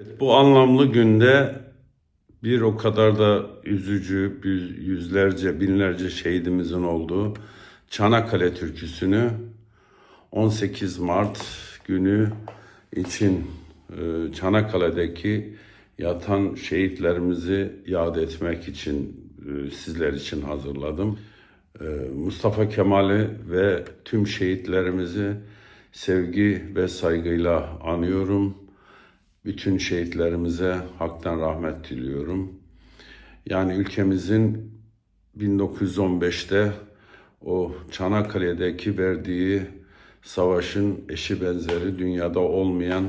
Evet, Bu anlamlı günde bir o kadar da üzücü, yüzlerce, binlerce şehidimizin olduğu Çanakkale türküsünü 18 Mart günü için e, Çanakkale'deki yatan şehitlerimizi yad etmek için e, sizler için hazırladım. E, Mustafa Kemal'i ve tüm şehitlerimizi sevgi ve saygıyla anıyorum. Bütün şehitlerimize haktan rahmet diliyorum. Yani ülkemizin 1915'te o Çanakkale'deki verdiği savaşın eşi benzeri dünyada olmayan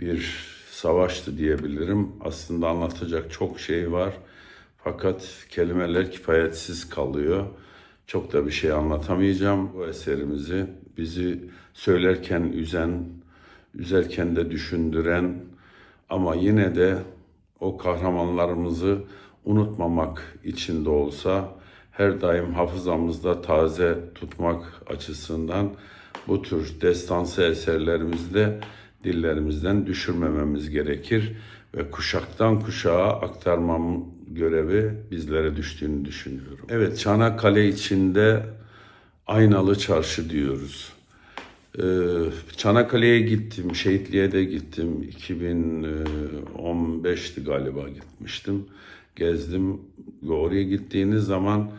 bir savaştı diyebilirim. Aslında anlatacak çok şey var. Fakat kelimeler kifayetsiz kalıyor. Çok da bir şey anlatamayacağım. Bu eserimizi bizi söylerken üzen, üzerken de düşündüren ama yine de o kahramanlarımızı unutmamak için de olsa her daim hafızamızda taze tutmak açısından bu tür destansı eserlerimizi de dillerimizden düşürmememiz gerekir ve kuşaktan kuşağa aktarmam görevi bizlere düştüğünü düşünüyorum. Evet Çanakkale içinde Aynalı Çarşı diyoruz. Ee, Çanakkale'ye gittim, Şehitliğe de gittim. 2015'ti galiba gitmiştim. Gezdim. Oraya gittiğiniz zaman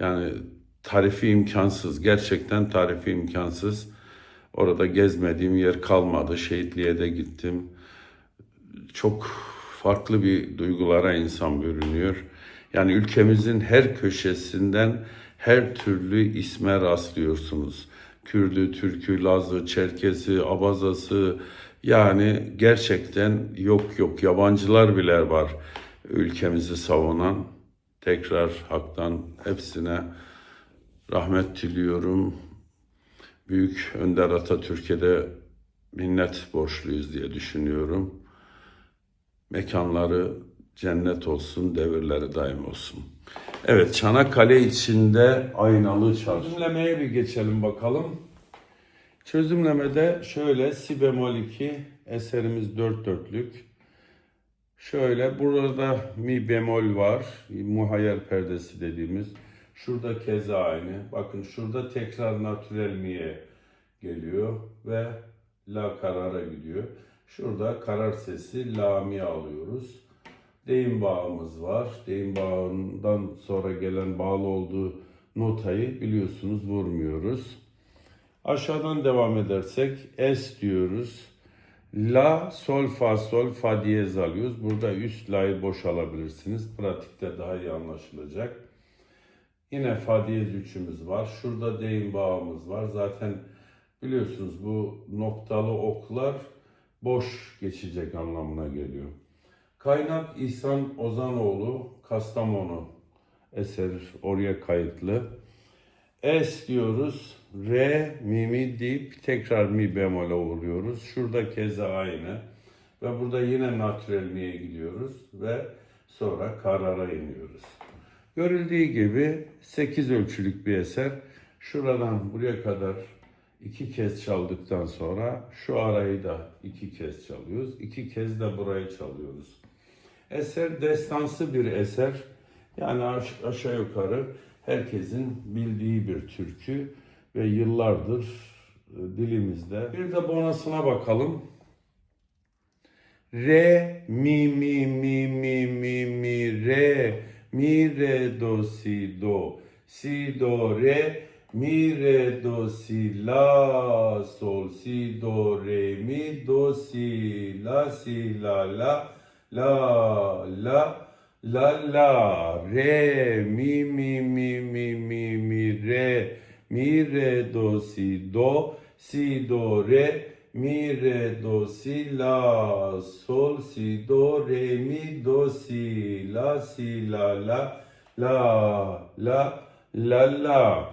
yani tarifi imkansız. Gerçekten tarifi imkansız. Orada gezmediğim yer kalmadı. Şehitliğe de gittim. Çok farklı bir duygulara insan bürünüyor. Yani ülkemizin her köşesinden her türlü isme rastlıyorsunuz. Kürdü, Türkü, Lazı, Çerkesi, Abazası yani gerçekten yok yok yabancılar bile var ülkemizi savunan. Tekrar haktan hepsine rahmet diliyorum. Büyük Önder Atatürk'e de minnet borçluyuz diye düşünüyorum. Mekanları cennet olsun, devirleri daim olsun. Evet, Çanakkale içinde aynalı çarşı. Çözümlemeye bir geçelim bakalım. Çözümlemede şöyle si bemol 2 eserimiz dört dörtlük. Şöyle burada mi bemol var. Muhayyer perdesi dediğimiz. Şurada keza aynı. Bakın şurada tekrar natürel mi'ye geliyor ve la karara gidiyor. Şurada karar sesi la mi alıyoruz. Deyim bağımız var. Deyim bağından sonra gelen bağlı olduğu notayı biliyorsunuz vurmuyoruz. Aşağıdan devam edersek es diyoruz. La, sol, fa, sol, fa diyez alıyoruz. Burada üst la'yı boş alabilirsiniz. Pratikte daha iyi anlaşılacak. Yine fa diyez üçümüz var. Şurada deyim bağımız var. Zaten biliyorsunuz bu noktalı oklar boş geçecek anlamına geliyor. Kaynak İhsan Ozanoğlu, Kastamonu eser oraya kayıtlı. Es diyoruz. Re, mi, mi deyip tekrar mi bemole vuruyoruz. Şurada keza aynı. Ve burada yine natürel mi'ye gidiyoruz ve sonra karara iniyoruz. Görüldüğü gibi 8 ölçülük bir eser. Şuradan buraya kadar iki kez çaldıktan sonra şu arayı da iki kez çalıyoruz. İki kez de burayı çalıyoruz. Eser destansı bir eser. Yani aş- aşağı yukarı herkesin bildiği bir türkü ve yıllardır e, dilimizde. Bir de bonasına bakalım. Re, mi, mi, mi, mi, mi, mi, re, mi, re, do, si, do, si, do, re, mi, re, do, si, la, sol, si, do, re, mi, do, si, la, si, la, la, la, la, la, la, re, mi, mi, mi, mi, mi, mi, re, mi, re, do, si, do, si, do, re, mi, re, do, si, la, sol, si, do, re, mi, do, si, la, si, la, la, la, la, la, la.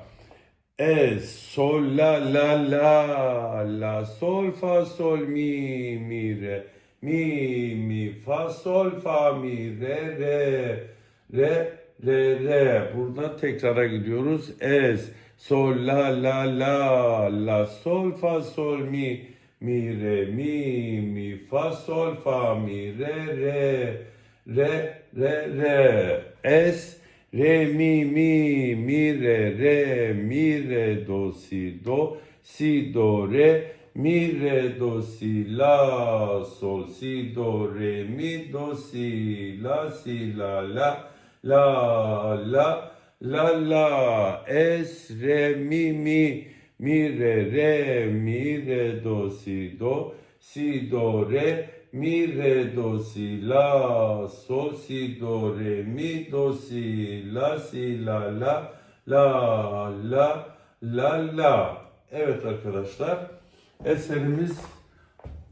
Es, sol, la, la, la, la, sol, fa, sol, mi, mi, re, mi, mi, fa, sol, fa, mi, re, re, re, re, re. Burada tekrara gidiyoruz. Es, sol, la, la, la, la, sol, fa, sol, mi, mi re mi mi fa sol fa mi re re re re re es re mi mi mi re re mi re do si do si do re mi re do si la sol si do re mi do si la si la la la la la la. Es re mi mi mi re re mi re do si do si do re mi re do si la sol si do re mi do si la si la la la la la la. Evet arkadaşlar eserimiz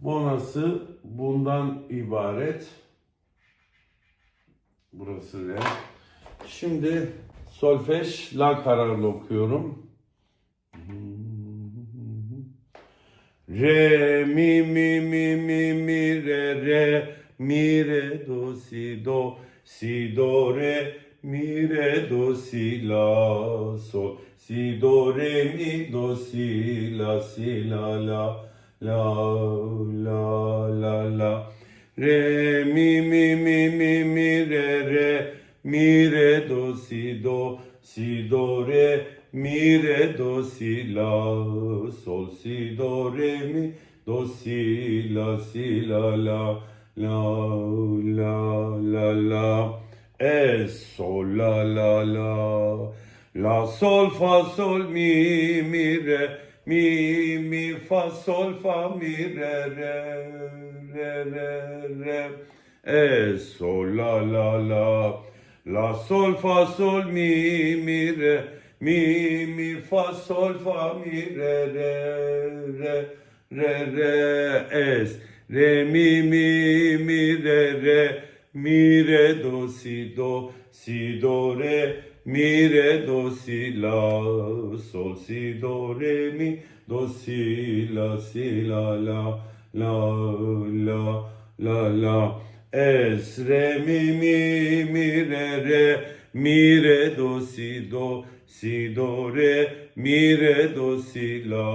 bonası bundan ibaret. Burası re. Şimdi solfej la kararlı okuyorum. Re mi mi mi mi mi re re mi re do si do si do re mi re do si la sol si do re mi do si la si la la la la la la. Re mi mi mi mi mi re re mi re do si do si do re mi re do si la sol si do re mi do si la si la la la la la la. Es sol la la la la sol fa sol mi mi re mi mi fa sol fa mi re re re re re. Es sol la la la. La sol fa sol mi mi re mi mi fa sol fa mi re re re re re. Es re mi mi mi re re mi re do si do si do re mi re do si la sol si do re mi do si la si la la la la la la. Es re mi mi mi re re. Mi re do si do si do re. Mi re do si la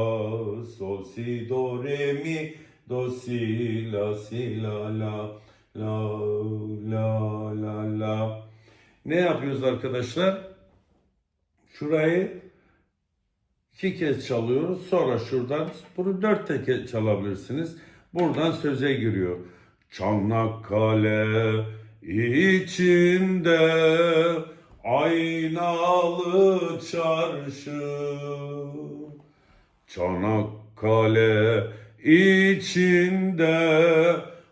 sol si do re mi do si la si la la la la la la ne yapıyoruz arkadaşlar? Şurayı iki kez çalıyoruz. Sonra şuradan bunu dört kez çalabilirsiniz. Buradan söze giriyor. Çanakkale içinde aynalı çarşı. Çanakkale içinde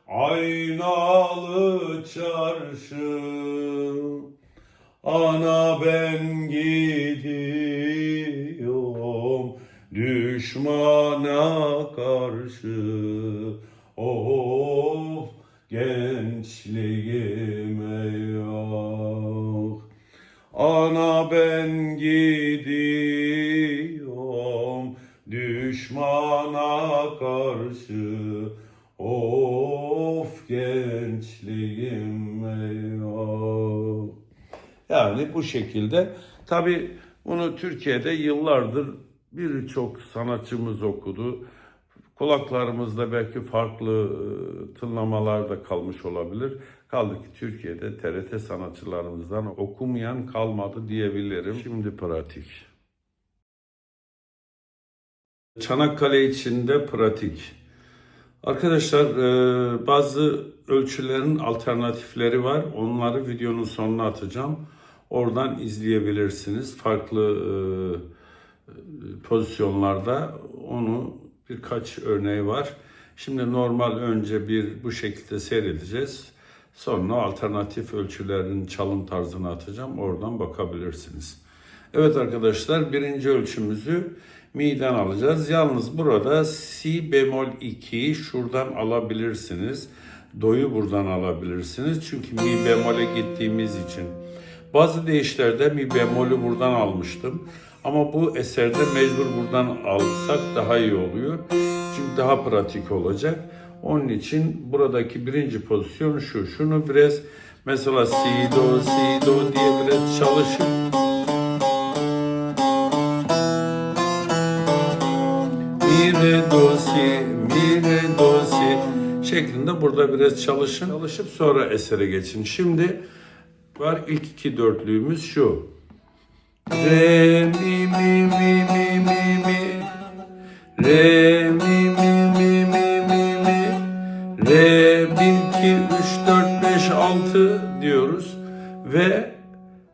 aynalı çarşı. Ana ben gidiyorum düşmana bu şekilde. Tabi bunu Türkiye'de yıllardır birçok sanatçımız okudu. Kulaklarımızda belki farklı e, tınlamalar da kalmış olabilir. Kaldı ki Türkiye'de TRT sanatçılarımızdan okumayan kalmadı diyebilirim. Şimdi pratik. Çanakkale içinde pratik. Arkadaşlar e, bazı ölçülerin alternatifleri var. Onları videonun sonuna atacağım. Oradan izleyebilirsiniz. Farklı e, pozisyonlarda onu birkaç örneği var. Şimdi normal önce bir bu şekilde seyredeceğiz. Sonra alternatif ölçülerin çalım tarzını atacağım. Oradan bakabilirsiniz. Evet arkadaşlar birinci ölçümüzü mi'den alacağız. Yalnız burada si bemol 2'yi şuradan alabilirsiniz. Do'yu buradan alabilirsiniz. Çünkü mi bemole gittiğimiz için. Bazı deyişlerde mi bemolü buradan almıştım. Ama bu eserde mecbur buradan alsak daha iyi oluyor. Çünkü daha pratik olacak. Onun için buradaki birinci pozisyon şu. Şunu biraz mesela si do si do diye biraz çalışıp mi re do si mi şeklinde burada biraz çalışın. Çalışıp sonra esere geçin. Şimdi var. İlk iki dörtlüğümüz şu. Re mi mi mi mi mi mi. Re mi mi mi mi mi mi. Re 1 2 3 4 5 6 diyoruz. Ve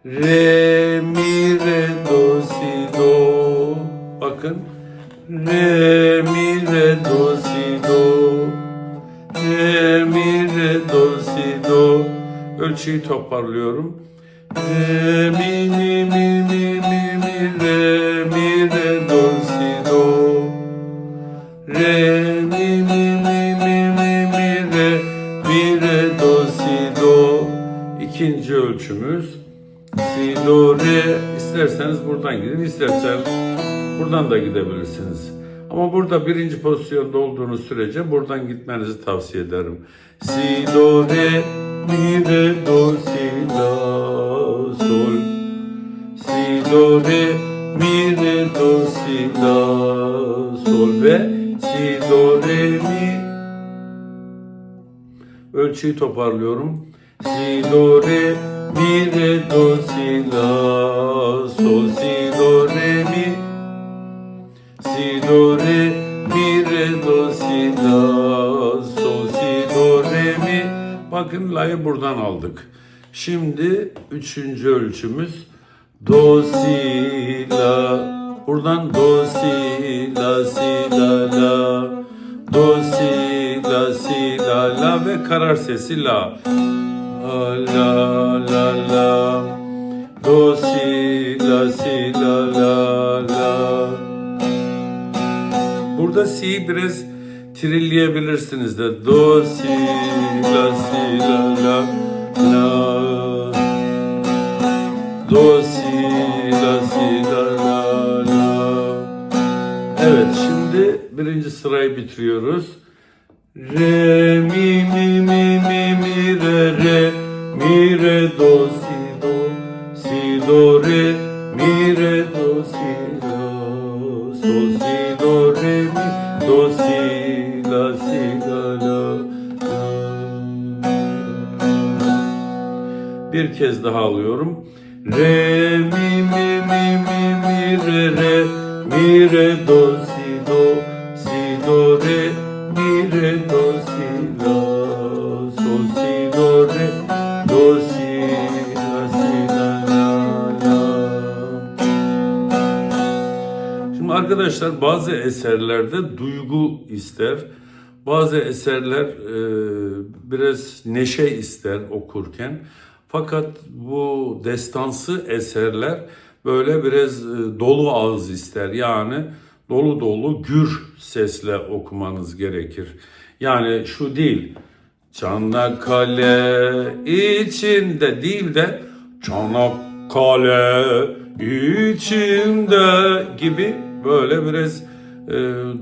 Re mi re do si do. Bakın. Re ölçüyü toparlıyorum. Re mi mi mi mi mi mi re mi re do si do. Re mi mi mi mi mi mi re mi re do si do. İkinci ölçümüz. Si do re. İsterseniz buradan gidin isterseniz buradan da gidebilirsiniz. Ama burada birinci pozisyonda olduğunuz sürece buradan gitmenizi tavsiye ederim. Si do re mi re do si la sol. Si do re mi re do si la sol. Ve si do re mi. Ölçüyü toparlıyorum. Si do re mi re do si la sol. Si do re mi. Si do re mi re do si la bakın la'yı buradan aldık. Şimdi üçüncü ölçümüz. Do si la buradan do si la. Si la la do si la si la la ve karar sesi la. La la la do si la. Si la la la. Burada si biraz trilleyebilirsiniz de. Do si la si la la la. Do si la si la la la. Evet şimdi birinci sırayı bitiriyoruz. Re kez daha alıyorum. Re mi mi mi mi mi re re mi re do si do si do re mi re do si la sol si do re do si la si la la la. Şimdi arkadaşlar bazı eserlerde duygu ister. Bazı eserler e, biraz neşe ister okurken. Fakat bu destansı eserler böyle biraz e, dolu ağız ister. Yani dolu dolu gür sesle okumanız gerekir. Yani şu değil. Çanakkale içinde değil de Çanakkale içinde gibi böyle biraz e,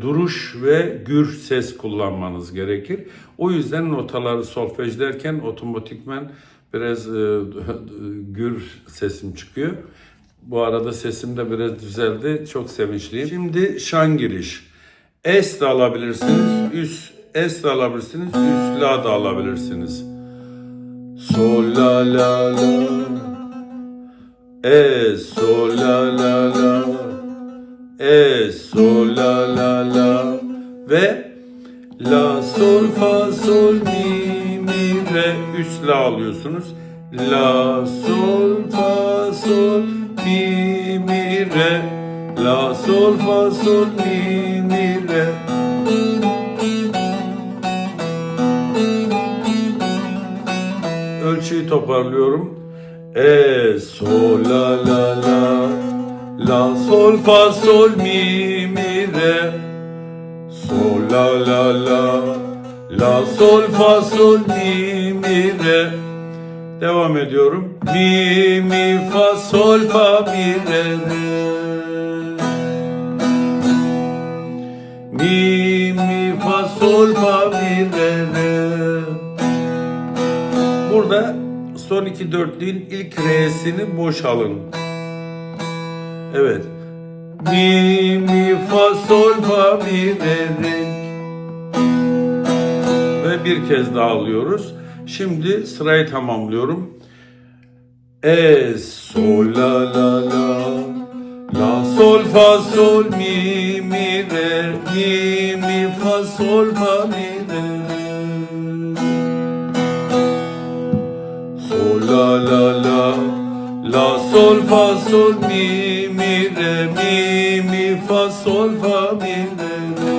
duruş ve gür ses kullanmanız gerekir. O yüzden notaları solfejlerken otomatikmen biraz e, gür sesim çıkıyor. Bu arada sesim de biraz düzeldi. Çok sevinçliyim. Şimdi şan giriş. Es de alabilirsiniz. Üst es de alabilirsiniz. Üst la da alabilirsiniz. Sol la la la. Es sol la la la. Es sol la la la. Ve la sol fa sol mi mi re üst la alıyorsunuz. La sol fa sol mi mi re la sol fa sol mi mi re Ölçüyü toparlıyorum. E sol la la la la sol fa sol mi mi re sol la la la la sol fa sol mi mi re Devam ediyorum. Mi mi fa sol fa mi re re. Mi mi fa sol fa mi re re. Burada son iki dörtlüğün ilk re'sini boş alın. Evet. Mi mi fa sol fa mi re re. Ve bir kez daha alıyoruz. Şimdi sırayı tamamlıyorum. Es, sol, la, la, la. La, sol, fa, sol, mi, mi, re, mi, mi, fa, sol, fa, mi, re. Sol, la, la, la. La, sol, fa, sol, mi, re, mi, mi, fa, sol, fa, mi, re, re.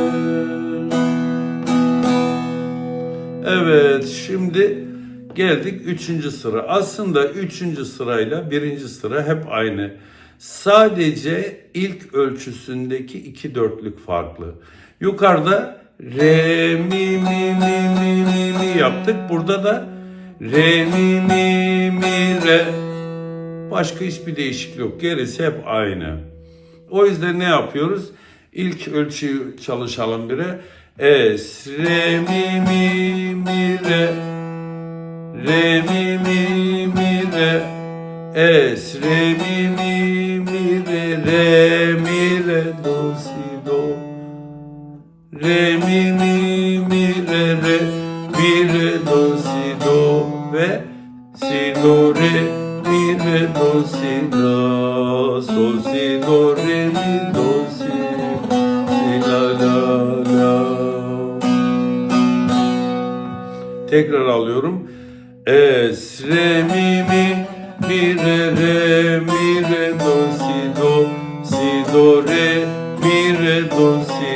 Evet, şimdi geldik üçüncü sıra. Aslında üçüncü sırayla birinci sıra hep aynı. Sadece ilk ölçüsündeki iki dörtlük farklı. Yukarıda re mi mi mi mi mi mi yaptık. Burada da re mi mi mi re. Başka hiçbir değişiklik yok. Gerisi hep aynı. O yüzden ne yapıyoruz? İlk ölçüyü çalışalım bire. Es, re, mi, mi, mi, re. Re, mi, mi, mi, re. Es, re, mi, mi, mi, re. Re, mi, re, do, si, do. Re, mi, mi, mi, re, re. Mi, re, do, si, do. Ve si, do, re. Mi, re, do, si, la. Sol, si, do, re, mi, do, si. Si, la, la, la. Tekrar alıyorum. Es, re, mi, mi, mi, re, re, mi, re, do, si, do, si, do, re, mi, re, do, si,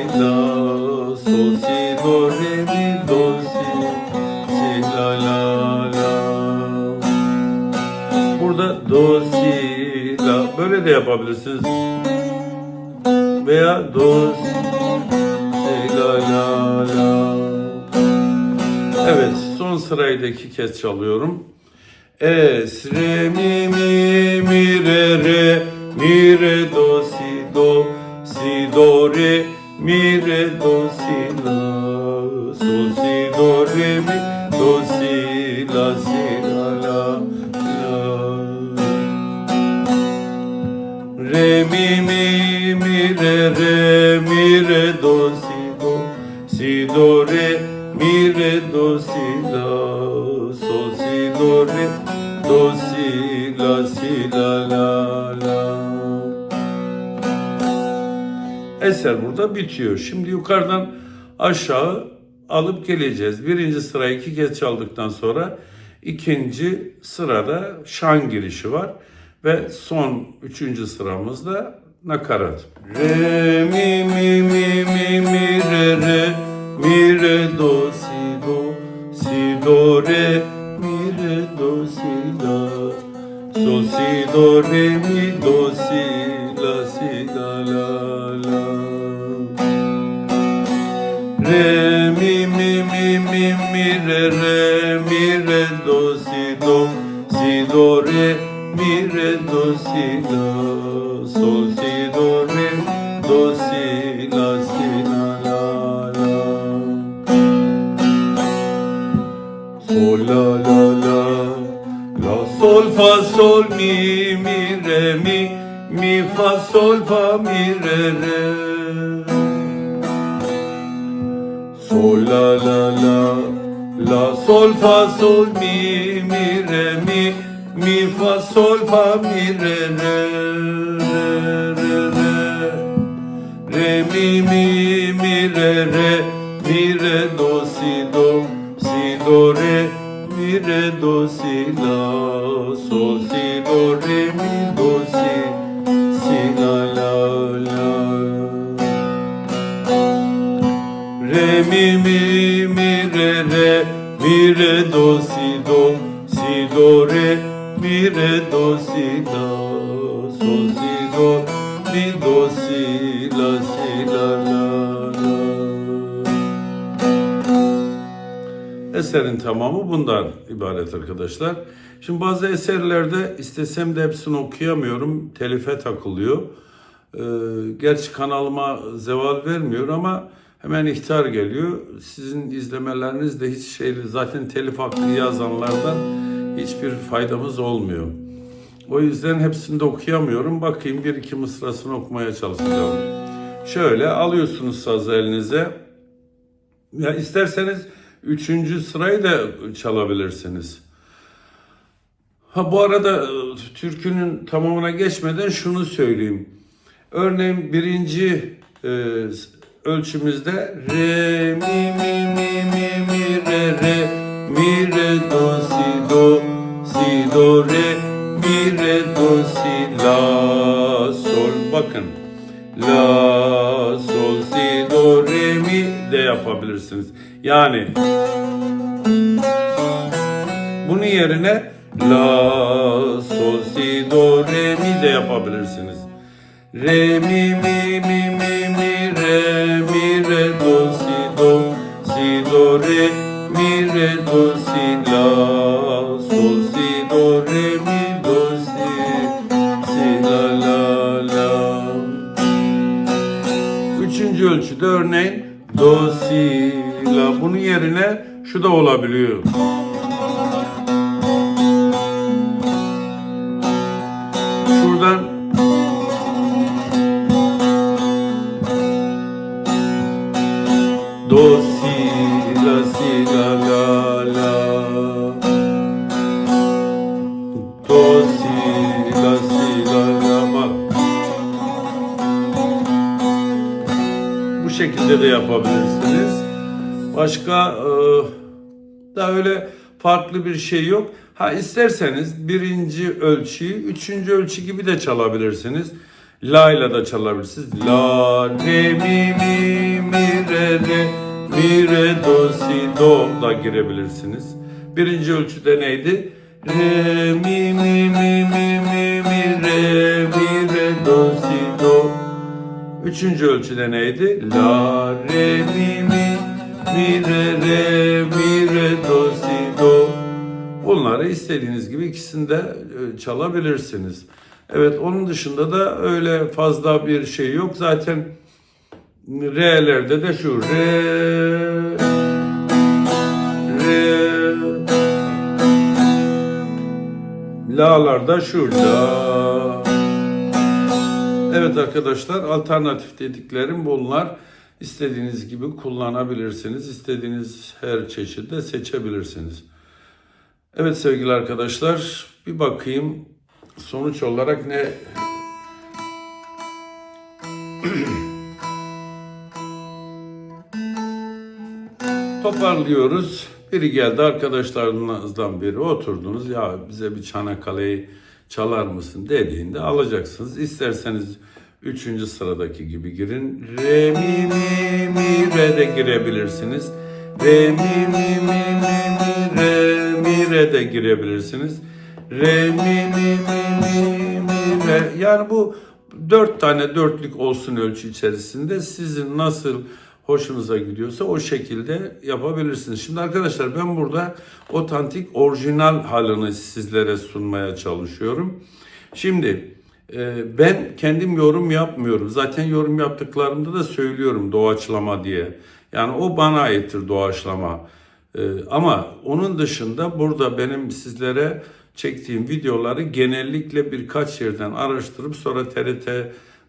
böyle de yapabilirsiniz. Veya do, si, la, la, la. Evet, son sırayı iki kez çalıyorum. Es, re, mi, mi, mi, re, re, mi, re, do, si, do, si, do, re, mi, re, do, si, la, sol, si, do, re, mi, Re, mi, mi, mi, re, re, mi, re, do, si, do, si, do, re, mi, re, do, si, la, sol, si, do, re, do, si, la, si, la, la, la. Eser burada bitiyor. Şimdi yukarıdan aşağı alıp geleceğiz. Birinci sırayı iki kez çaldıktan sonra ikinci sırada şan girişi var. Ve son üçüncü sıramızda nakarat. Re mi mi mi mi mi re re. Mi re do si do. Si do re. Mi re do si la. Sol si do re mi do si do si la sol si do re do si la si la la la. Sol la la la. La sol fa sol mi mi re mi. Mi fa sol fa mi re re re mi re do si do si do re mi re do si la. Sol si do re mi do si si la la la. Re mi mi mi re re mi re do si do si do re mi re do si la. Sol si do mi do si la si la la Eserin tamamı bundan ibaret arkadaşlar. Şimdi bazı eserlerde istesem de hepsini okuyamıyorum. Telife takılıyor. Ee, gerçi kanalıma zeval vermiyor ama hemen ihtar geliyor. Sizin izlemeleriniz de hiç şey zaten telif hakkı yazanlardan hiçbir faydamız olmuyor. O yüzden hepsini de okuyamıyorum. Bakayım bir iki mısrasını okumaya çalışacağım. Şöyle alıyorsunuz sazı elinize. Ya isterseniz üçüncü sırayı da çalabilirsiniz. Ha bu arada e, türkünün tamamına geçmeden şunu söyleyeyim. Örneğin birinci e, ölçümüzde re mi mi mi mi mi re re mi re do si do si do re mi re do si la sol bakın la sol si do re mi de yapabilirsiniz. Yani bunun yerine la sol si do re mi de yapabilirsiniz. Re mi mi mi mi mi re mi re do si do si do re mi re do si la sol si do re mi do si si la la la. Üçüncü ölçüde örneğin do si yerine şu da olabiliyor. Başka e, da öyle farklı bir şey yok. Ha isterseniz birinci ölçüyü üçüncü ölçü gibi de çalabilirsiniz. La ile de çalabilirsiniz. La, re, mi, mi, mi, re, re, mi, re, do, si, do da girebilirsiniz. Birinci ölçüde neydi? Re, mi, mi, mi, mi, mi, mi, re, mi, re, do, si, do. Üçüncü ölçüde neydi? La, re, mi, mi, mi, re, re, mi. Bunları istediğiniz gibi ikisini de e, çalabilirsiniz. Evet onun dışında da öyle fazla bir şey yok. Zaten Re'lerde de şu Re Re La'larda şu La Evet arkadaşlar alternatif dediklerim bunlar. İstediğiniz gibi kullanabilirsiniz. İstediğiniz her çeşide seçebilirsiniz. Evet sevgili arkadaşlar bir bakayım sonuç olarak ne toparlıyoruz. Biri geldi arkadaşlarınızdan biri oturdunuz ya bize bir Çanakkale'yi çalar mısın dediğinde alacaksınız. İsterseniz üçüncü sıradaki gibi girin. Re mi mi mi re de girebilirsiniz. Re mi mi mi mi mi re mi re de girebilirsiniz. Re mi mi mi mi mi re yani bu dört tane dörtlük olsun ölçü içerisinde sizin nasıl hoşunuza gidiyorsa o şekilde yapabilirsiniz. Şimdi arkadaşlar ben burada otantik orijinal halini sizlere sunmaya çalışıyorum. Şimdi e, ben kendim yorum yapmıyorum. Zaten yorum yaptıklarımda da söylüyorum doğaçlama diye. Yani o bana aittir doğaçlama. E, ama onun dışında burada benim sizlere çektiğim videoları genellikle birkaç yerden araştırıp sonra TRT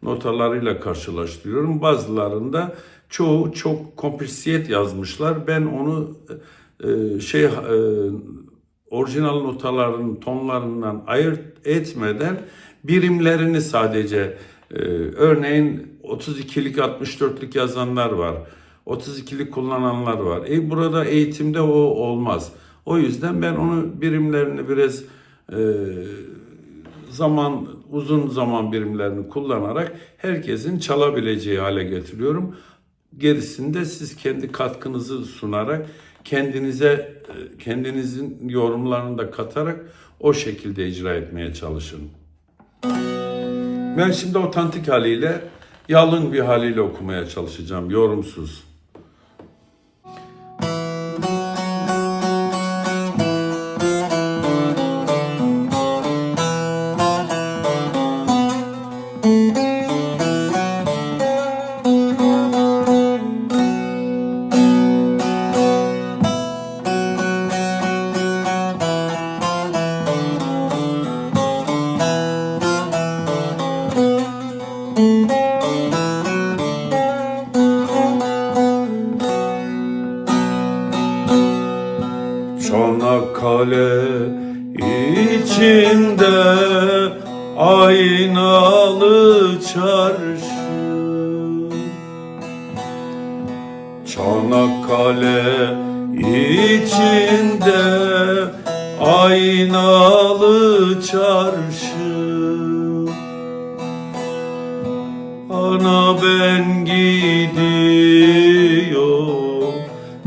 notalarıyla karşılaştırıyorum. Bazılarında çoğu çok komplisiyet yazmışlar. Ben onu e, şey e, orijinal notaların tonlarından ayırt etmeden birimlerini sadece e, örneğin 32'lik 64'lük yazanlar var. 32'lik kullananlar var. E burada eğitimde o olmaz. O yüzden ben onu birimlerini biraz e, zaman uzun zaman birimlerini kullanarak herkesin çalabileceği hale getiriyorum. Gerisinde siz kendi katkınızı sunarak kendinize e, kendinizin yorumlarını da katarak o şekilde icra etmeye çalışın. Ben şimdi otantik haliyle yalın bir haliyle okumaya çalışacağım yorumsuz. Aynalı çarşı. Ana ben gidiyorum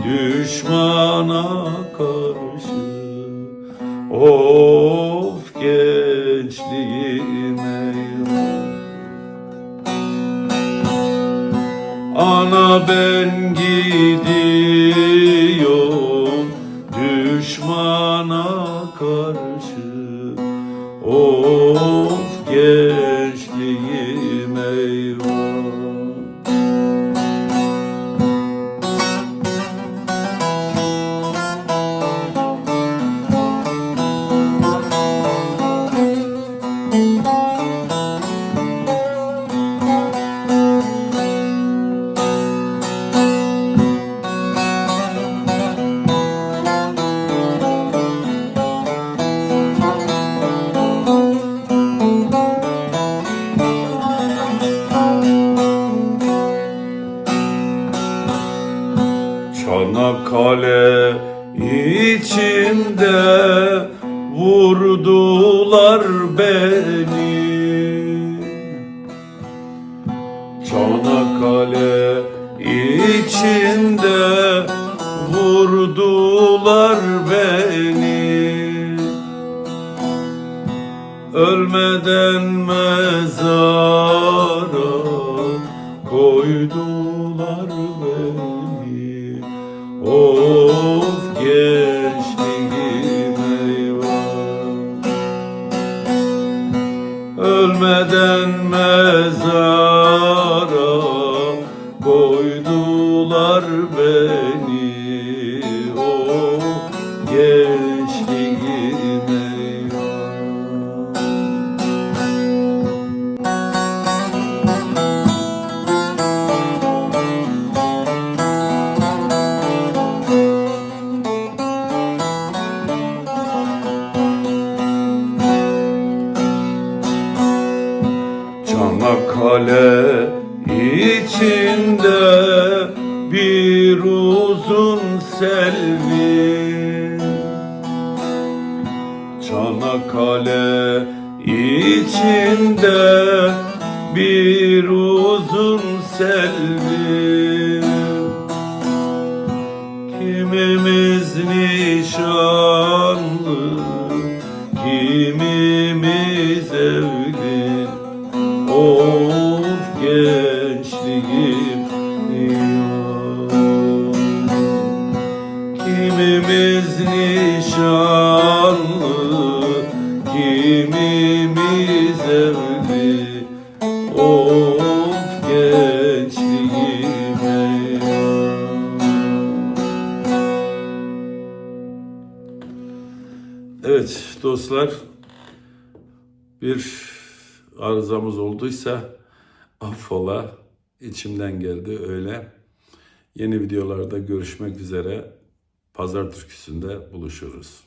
düşmana karşı. Of gençliğim eyvah Ana ben Ölmeden mezara koydular beni Kimimiz nişanlı, bir arızamız olduysa affola içimden geldi öyle. Yeni videolarda görüşmek üzere. Pazar türküsünde buluşuruz.